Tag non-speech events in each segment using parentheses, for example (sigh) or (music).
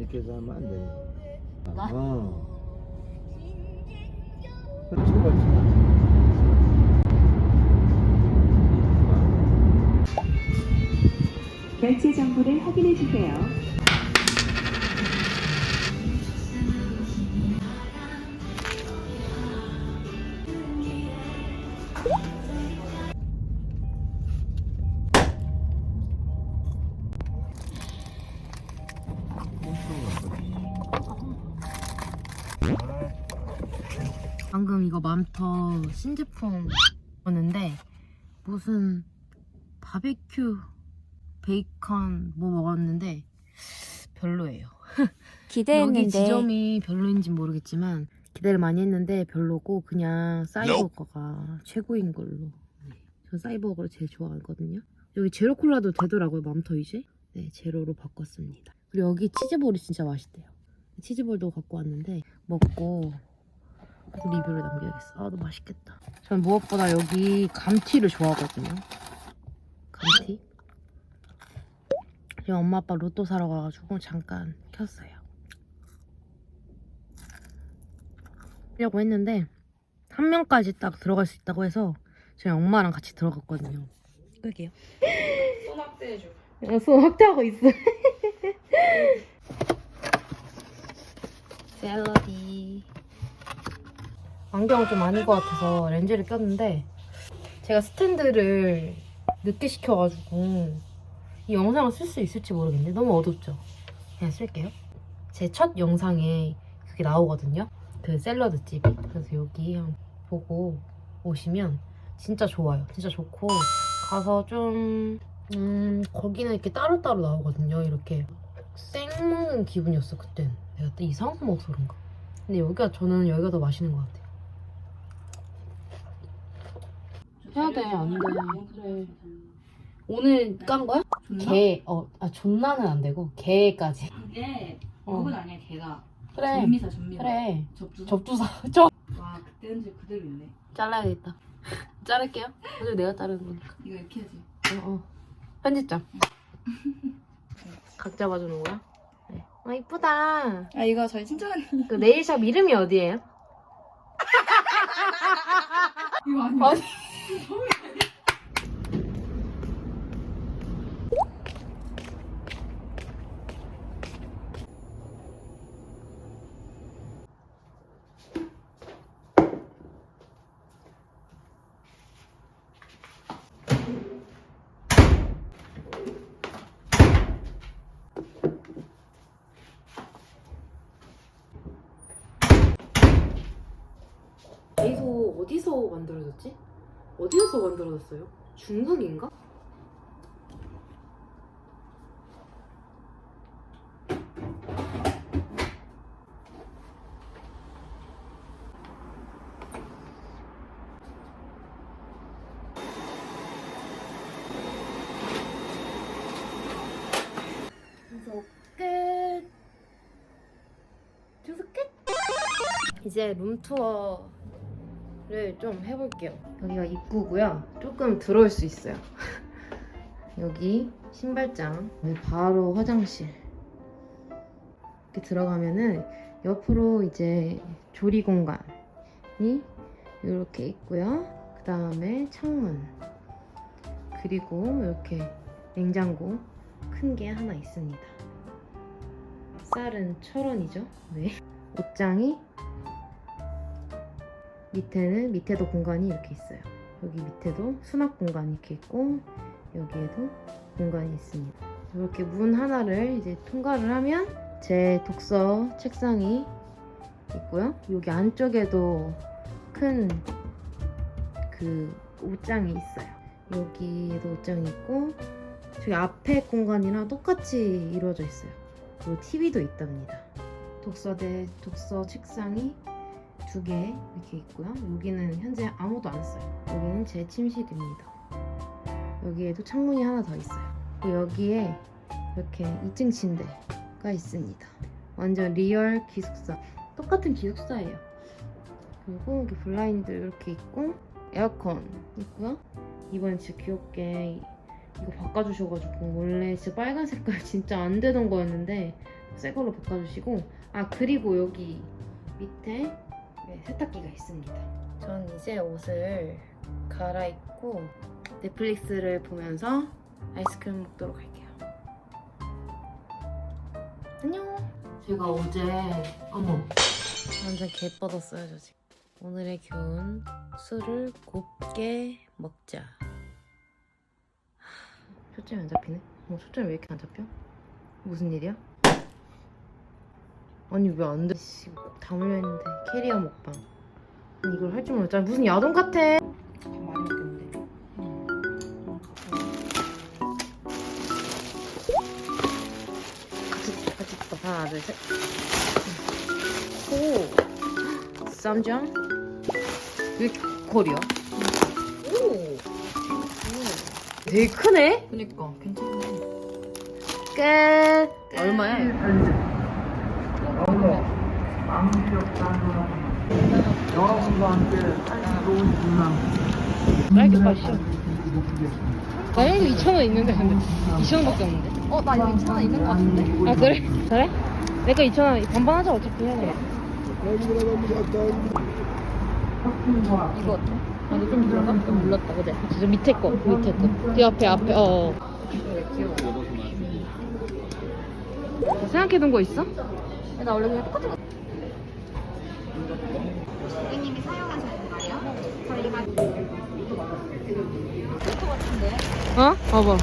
이렇게 해서 하면 안 돼. 나? 어. 그렇지, 그렇지. 결제 정보를 확인해 주세요. 방금 이거 맘터 신제품이었는데 무슨 바베큐 베이컨 뭐 먹었는데 별로예요. (laughs) 여기 기대했는데 지점이 별로인지 모르겠지만 기대를 많이 했는데 별로고 그냥 사이버거가 최고인 걸로. 네, 저 사이버거를 제일 좋아하거든요. 여기 제로 콜라도 되더라고요 맘터 이제. 네 제로로 바꿨습니다. 그리고 여기 치즈볼이 진짜 맛있대요. 치즈볼도 갖고 왔는데 먹고 리뷰를 남겨야겠어. 아, 너무 맛있겠다. 전 무엇보다 여기 감튀를 좋아하거든요. 감튀? 지금 엄마 아빠 로또 사러 가가지고 잠깐 켰어요. 하려고 했는데 한 명까지 딱 들어갈 수 있다고 해서 저희 엄마랑 같이 들어갔거든요. 끌게요. 손 확대해줘. 어, 손 확대하고 있어. 샐러디. 안경은 좀 아닌 것 같아서 렌즈를 꼈는데 제가 스탠드를 늦게 시켜가지고 이 영상을 쓸 수 있을지 모르겠는데 너무 어둡죠? 그냥 쓸게요. 제 첫 영상에 그게 나오거든요. 그 샐러드 집이. 그래서 여기 한번 보고 오시면 진짜 좋아요. 진짜 좋고 가서 좀 음, 거기는 이렇게 따로따로 나오거든요. 이렇게 생 먹는 기분이었어 그땐. 내가 또 이상한 거 먹어서 그런가. 근데 여기가 저는 여기가 더 맛있는 것 같아요. 해야 돼, 안 돼. 그래. 오늘 깐 거야? 게, 어, 아, 존나는 안 되고, 게까지. 이게 어. 욕은 아니야 걔가. 그래. 전미사 전미사. 그래. 접두사. 접두사. (laughs) 저. 와 그때 현재 그대로 있네. 잘라야겠다. (laughs) 자를게요. 오늘 내가 자르는 거니까. 이거 이렇게 해야지. 어, 어. 편집점. (laughs) 각 잡아주는 거야? 네. 아, 이쁘다. 아 이거 저희 친정 언니. 그 네일샵 이름이 어디예요? 이거 아니야. 아니. 어디서 만들어졌지? 어디에서 만들어졌어요? 중국인가? 이제 룸투어 를 좀 해볼게요. 여기가 입구고요. 조금 들어올 수 있어요. (laughs) 여기 신발장, 여기 바로 화장실. 이렇게 들어가면은 옆으로 이제 조리 공간이 이렇게 있고요. 그 다음에 창문. 그리고 이렇게 냉장고 큰 게 하나 있습니다. 쌀은 천 원이죠. 네. 옷장이 밑에는 밑에도 공간이 이렇게 있어요. 여기 밑에도 수납 공간이 이렇게 있고 여기에도 공간이 있습니다. 이렇게 문 하나를 이제 통과를 하면 제 독서 책상이 있고요. 여기 안쪽에도 큰 그 옷장이 있어요. 여기에도 옷장이 있고 저기 앞에 공간이랑 똑같이 이루어져 있어요. 그리고 TV도 있답니다. 독서대 독서 책상이 두 개 이렇게 있고요. 여기는 현재 아무도 안 써요. 여기는 제 침실입니다. 여기에도 창문이 하나 더 있어요. 여기에 이렇게 2층 침대가 있습니다. 완전 리얼 기숙사. 똑같은 기숙사예요. 그리고 여기 블라인드 이렇게 있고 에어컨 있고요. 이번에 진짜 귀엽게 이거 바꿔주셔가지고 원래 진짜 빨간 색깔 (laughs) 진짜 안 되던 거였는데 새 걸로 바꿔주시고 아 그리고 여기 밑에 네, 세탁기가 있습니다. 전 이제 옷을 갈아입고 넷플릭스를 보면서 아이스크림 먹도록 할게요. 안녕. 제가 어제 어머 완전 개 뻗었어요 저 지금. 오늘의 교훈 술을 곱게 먹자. 하, 초점이 안 잡히네. 어, 초점이 왜 이렇게 안 잡혀? 무슨 일이야? 아니 왜 안 돼? 씨, 꼭 담으려 했는데 캐리어 먹방. 아니, 이걸 할 줄 몰랐잖아. 무슨 야동 같아. 좀 많이 먹겠는데 같이 같이 또 하나 둘 셋. 오. 쌈장. 왜 이렇게 거리야? 오. 되게 크네. 그니까 괜찮네 끝. 얼마야? 여러분과 함께 새로운 문화. 딸기 맛이야. 나 여기 2,000원 있는데 근데 2,000원밖에 없는데. 어 나 여기 차나 있는 거 같은데 아 그래? 그래? 내가 2,000원 반반 하자 어차피 해야 돼. 이거 어때? 아, 이거 좀 물었나? 좀 물렀다, 그제? 진짜 밑에 거, 밑에 거. 뒤 앞에, 앞에, 어. 귀여워. 생각해둔 거 있어? 나 원래 그냥 똑같은 거 고객님이 사용하시는 거예요? 저희가 어? 봐봐.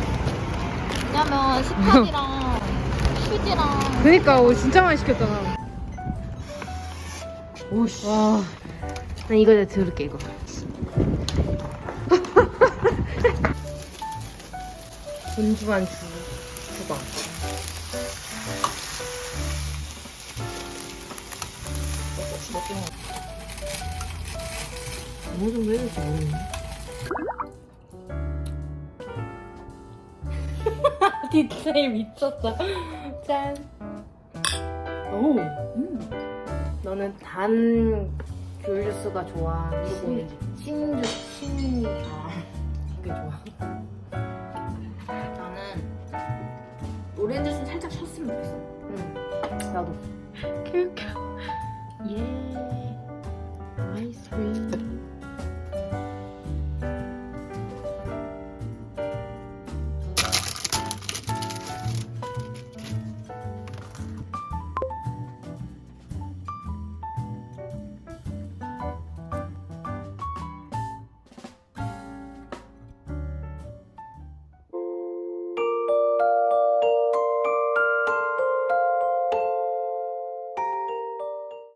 왜냐면 식탁이랑 (laughs) 휴지랑 그니까, 오, 진짜 많이 시켰잖아. 오씨. 와. 난 이거 내가 들을게, 이거. 분주한 주, 주방. 뭐 정도 해야 될지 모르겠네. 디테일 미쳤다. 짠. 오. 너는 단 귤주스가 좋아. 신, 신주, 신, 아, 그게 좋아. 나는 오렌지 주 살짝 쳤으면 좋겠어 응. 나도. 큐큐. 예. 아이스크림.